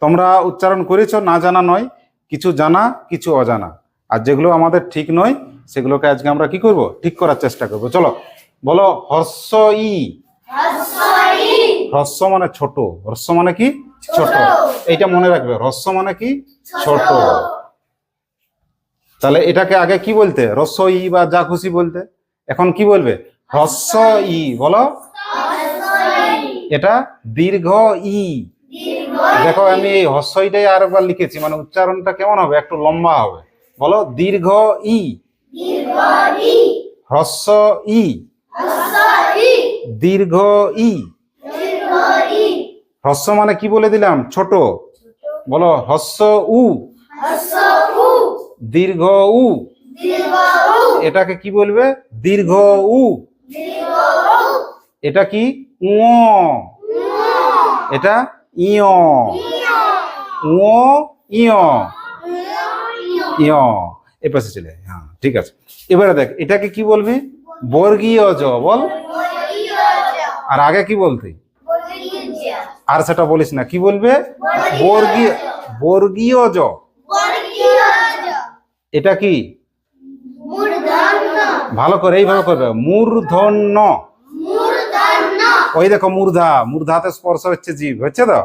তোমরা উচ্চারণ করেছ না জানা নয় কিছু জানা কিছু অজানা। আর যেগুলো আমাদের ঠিক নয় সেগুলোকে আজকে আমরা কি করব? ঠিক করার চেষ্টা করব। চলো বলো হর্ষ ই। হ্রস্ব মানে ছোট। হ্রস্ব মানে কি? ছোট। এইটা মনে রাখবে। হ্রস্ব মানে কি? ছোট। তাহলে এটাকে আগে কি বলতে? হ্রস্ব ই বা যা খুশি বলতে। এখন কি বলবে? হ্রস্ব ই। বলো। এটা দীর্ঘ ই। দেখো আমি এই হস্যইটাই আরেকবার লিখেছি মানে উচ্চারণটা কেমন হবে? একটু লম্বা হবে। বলো দীর্ঘ ই। হ্রস্ব ই। দীর্ঘ ই। হ্রস্ব মানে কি বলে দিলাম? ছোট। বলো হ্রস্ব উ। দীর্ঘ উ। এটাকে কি বলবে? দীর্ঘ উ। এটা কি? উ এটা ইয় উ ইয় ইয় এ পাশে চলে হ্যাঁ ঠিক আছে। এবারে দেখ এটাকে কি বলবি? বর্গীয় জ বল। আর আগে কি বলতে? আর সেটা বলিস না কি বলবে? বর্গীয় বর্গীয় জ। এটা কি? ভালো করে এইভাবে করবে। মূর্ধন্য। ওই দেখো মূর্ধা মূর্ধাতে স্পর্শ হচ্ছে জীব হচ্ছে তো?